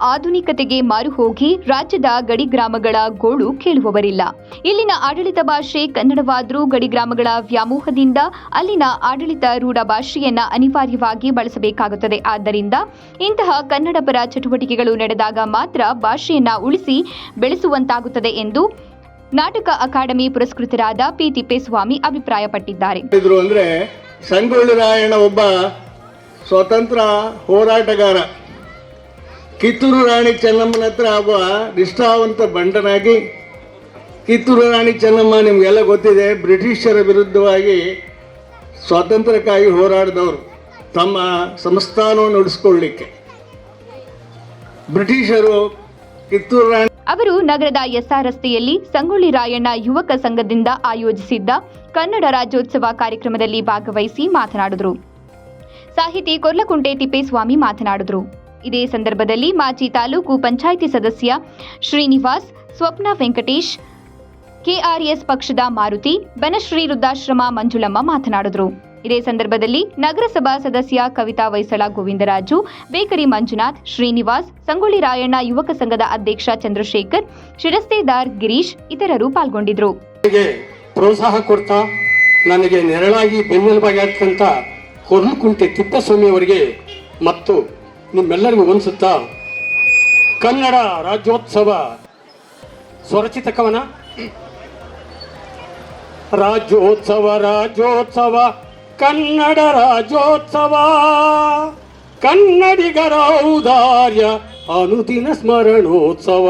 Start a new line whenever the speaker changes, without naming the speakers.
ಆಧುನಿಕತೆಗೆ ಮಾರು ಹೋಗಿ ರಾಜ್ಯದ ಗಡಿ ಗ್ರಾಮಗಳ ಗೋಳು ಕೇಳುವವರಿಲ್ಲ. ಇಲ್ಲಿನ ಆಡಳಿತ ಭಾಷೆ ಕನ್ನಡವಾದರೂ ಗಡಿ ಗ್ರಾಮಗಳ ವ್ಯಾಮೋಹದಿಂದ ಅಲ್ಲಿನ ಆಡಳಿತ ರೂಢ ಭಾಷೆಯನ್ನ ಅನಿವಾರ್ಯವಾಗಿ ಬಳಸಬೇಕಾಗುತ್ತದೆ. ಆದ್ದರಿಂದ ಇಂತಹ ಕನ್ನಡ ಪರ ಚಟುವಟಿಕೆಗಳು ನಡೆದಾಗ ಮಾತ್ರ ಭಾಷೆಯನ್ನ ಉಳಿಸಿ ಬೆಳೆಸುವಂತಾಗುತ್ತದೆ ಎಂದು ನಾಟಕ ಅಕಾಡೆಮಿ ಪುರಸ್ಕೃತರಾದ ಪಿ ತಿಪ್ಪೇಸ್ವಾಮಿ ಅಭಿಪ್ರಾಯಪಟ್ಟಿದ್ದಾರೆ.
ಸಂಗೊಳ್ಳಿ ರಾಯಣ್ಣ ಒಬ್ಬ ಸ್ವತಂತ್ರ ಹೋರಾಟಗಾರ. ಕಿತ್ತೂರು ರಾಣಿ ಚೆನ್ನಮ್ಮನ ಹತ್ರ ಒಬ್ಬ ನಿಷ್ಠಾವಂತ ಬಂಡನಾಗಿ ಕಿತ್ತೂರು ರಾಣಿ ಚೆನ್ನಮ್ಮ ನಿಮಗೆಲ್ಲ ಗೊತ್ತಿದೆ, ಬ್ರಿಟಿಷರ ವಿರುದ್ಧವಾಗಿ ಸ್ವಾತಂತ್ರ್ಯಕ್ಕಾಗಿ ಹೋರಾಡಿದವರು. ತಮ್ಮ ಸಂಸ್ಥಾನವನ್ನು ಉಳಿಸ್ಕೊಳ್ಳಿಕ್ಕೆ ಬ್ರಿಟಿಷರು ಕಿತ್ತೂರು ರಾಣಿ
ಅವರು ನಗರದ ಎಸ್ಆರ್ ರಸ್ತೆಯಲ್ಲಿ ಸಂಗೊಳ್ಳಿ ರಾಯಣ್ಣ ಯುವಕ ಸಂಘದಿಂದ ಆಯೋಜಿಸಿದ್ದ ಕನ್ನಡ ರಾಜ್ಯೋತ್ಸವ ಕಾರ್ಯಕ್ರಮದಲ್ಲಿ ಭಾಗವಹಿಸಿ ಮಾತನಾಡಿದರು. ಸಾಹಿತಿ ಕೊರ್ಲಕುಂಟೆ ತಿಪ್ಪೇಸ್ವಾಮಿ ಮಾತನಾಡಿದರು. ಇದೇ ಸಂದರ್ಭದಲ್ಲಿ ಮಾಜಿ ತಾಲೂಕು ಪಂಚಾಯಿತಿ ಸದಸ್ಯ ಶ್ರೀನಿವಾಸ್, ಸ್ವಪ್ನ ವೆಂಕಟೇಶ್, ಕೆಆರ್ಎಸ್ ಪಕ್ಷದ ಮಾರುತಿ, ಬನಶ್ರೀ ವೃದ್ಧಾಶ್ರಮ ಮಂಜುಳಮ್ಮ ಮಾತನಾಡಿದರು. ಇದೇ ಸಂದರ್ಭದಲ್ಲಿ ನಗರಸಭಾ ಸದಸ್ಯ ಕವಿತಾ ವೈಸಳ ಗೋವಿಂದರಾಜು, ಬೇಕರಿ ಮಂಜುನಾಥ್, ಶ್ರೀನಿವಾಸ್, ಸಂಗೊಳ್ಳಿ ರಾಯಣ್ಣ ಯುವಕ ಸಂಘದ ಅಧ್ಯಕ್ಷ ಚಂದ್ರಶೇಖರ್, ಶಿರಸ್ತೇದಾರ್ ಗಿರೀಶ್ ಇತರರು ಪಾಲ್ಗೊಂಡಿದ್ದರು.
ಪ್ರೋತ್ಸಾಹ ಕೊಡ್ತಾ, ನನಗೆ ನೆರಳಾಗಿ ಬೆನ್ನೆಲುಬಾಗಿ ಕುಂಟೆ ತಿಪ್ಪಸ್ವಾಮಿ ಅವರಿಗೆ ಮತ್ತು ನಿಮ್ಮೆಲ್ಲರಿಗೂ ಅನಿಸುತ್ತಾ? ಕನ್ನಡ ರಾಜ್ಯೋತ್ಸವ. ಸ್ವರಚಿತ ಕವನ ರಾಜ್ಯೋತ್ಸವ ರಾಜ್ಯೋತ್ಸವ ಕನ್ನಡ ರಾಜ್ಯೋತ್ಸವ. ಕನ್ನಡಿಗರ ಔದಾರ್ಯ ಅನುದಿನ ಸ್ಮರಣೋತ್ಸವ.